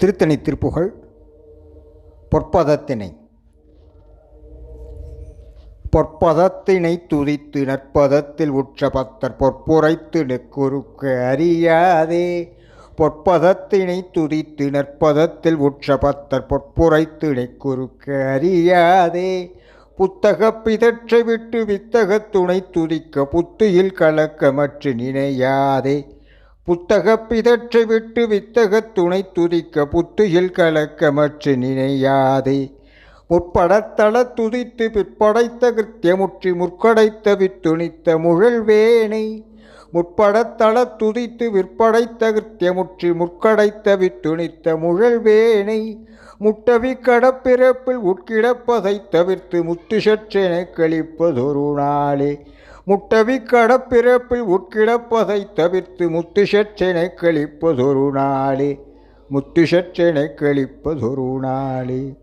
திருத்தணி திருப்புகழ் பொற்பதத்தினை. பொற்பதத்தினை துதித்து நற்பதத்தில் உற்ற பத்தர் பொற்புரைத்து நெக்குறுக்கு அறியாதே. பொற்பதத்தினை துதித்து நற்பதத்தில் உற்ற பத்தர் பொற்புரைத்து நெக்குறுக்கு அறியாதே. புத்தக பிதற்றை விட்டு வித்தகத் துணை துதிக்க புத்தியில் கலக்கமற்று நினையாதே. புத்தக பிதற்றை விட்டு வித்தகத் துணை துதிக்க புத்தியில் கலக்கமற்று நினையாதே. முற்படத்தள துதித்து பிற்படைத்த கிருத்தியமுற்றி முற்கடைத்த வித்துணித்த முழல்வேனை. முற்படத்தள துதித்து விற்படைத்த கிருத்தியமுற்றி முற்கடைத்த வித்துணித்த முழல்வேனை. முட்டவி கடப்பிறப்பில் உட்கிடப்பதை தவிர்த்து முத்துஷற்றென கழிப்பதொரு நாளே. முட்டவி கடப்பிறப்பில் உட்கிடப்பதை தவிர்த்து முத்துஷற்றினை கழிப்பதொரு நாளே. முத்துஷற்றினை கழிப்பதொரு நாளே.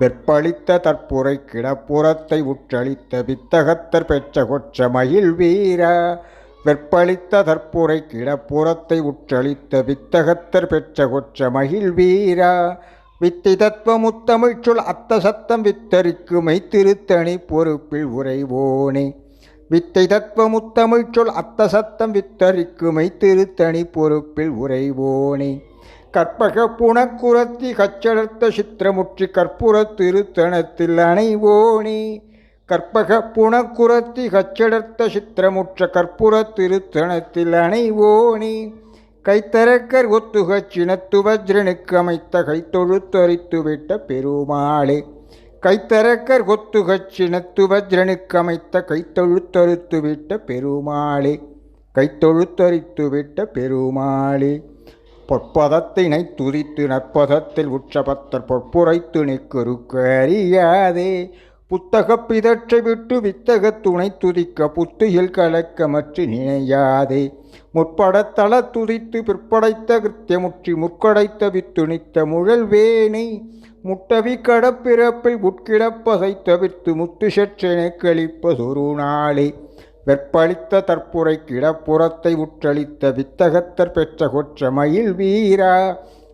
வெற்பளித்த தற்புரை கிடப்புறத்தை உற்றளித்த வித்தகத்தர் பெற்ற கொற்ற மயில் வீரா. வெற்பளித்த தற்புரை கிடப்புறத்தை உற்றளித்த வித்தகத்தர் பெற்ற கொற்ற மகிழ் வீரா. வித்தி தத்துவமுத்தமிழ் அத்த சத்தம் வித்தரிக்கு திருத்தணி பொறுப்பில் உறைவோனே. வித்தை தத்துவமுத்தமிழ் சொல் அத்த சத்தம் வித்தரிக்குமை திருத்தணி பொறுப்பில் உரைவோனே கற்பக புனக்குரத்தி கச்சடர்த்த சித்திரமுற்றி கற்பூர திருத்தணத்தில் அணைவோனே. கற்பக புனக்குரத்தி கச்சடர்த்த சித்திரமுற்ற கற்பூர திருத்தணத்தில் அணைவோனே. கைத்தரக்கர் ஒத்துகச் சினத்துவஜ்ரனுக்கு அமைத்த கைத்தொழுத்தரித்துவிட்ட பெருமாளே. கைத்தரக்கர் கொத்து சினத்து வஜ்ரனுக்கமைத்த கைத்தொழுத்தறுத்து விட்ட பெருமாளே. கைத்தொழுத்தரித்து விட்ட பெருமாளே. பொற்பதத்தினை துதித்து நற்பதத்தில் உற்சபத்தர் பொற்புரைத்து நிற்கருக்கறியாதே. புத்தகப் பிதற்றை விட்டு வித்தகத் துணை துதிக்க புத்துயில் கலக்கமற்று நினையாதே. முற்படத்தள துதித்து பிற்படைத்த கிருத்தியமுற்றி முற்கடைத்த வித்துணித்த முழல் வேணை முட்டவி கடப்பிறப்பில் உட்கிடப்பதை தவிர்த்து முத்து சற்றென கழிப்ப நாளே வெற்பளித்த தற்புரை கிடப்புறத்தை உற்றளித்த வித்தகத்தர் பெற்ற கொற்ற மயில் வீரா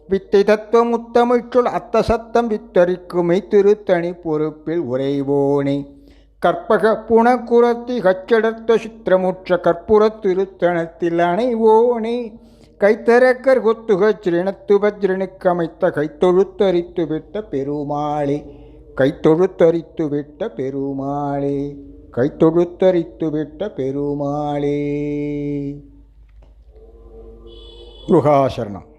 வித்தை தத்துவம் முத்தமிழ்ச்சொல் அத்த சத்தம் வித்தரிக்குமை திருத்தணி பொறுப்பில் உறைவோனே. கற்பக புனக்குரத்தி கச்சடர்த்த சித்திரமுற்ற கற்புரத்திருத்தனத்தில் அணைவோனே. கைத்தரக்கர் கொத்துக சிரணத்து வஜ்ரனுக்கு அமைத்த கைத்தொழுத்தரித்து விட்ட பெருமாளே. கைத்தொழுத்தரித்து விட்ட பெருமாளே. கைத்தொழுத்தரித்து விட்ட பெருமாளே. முருகாசரணம்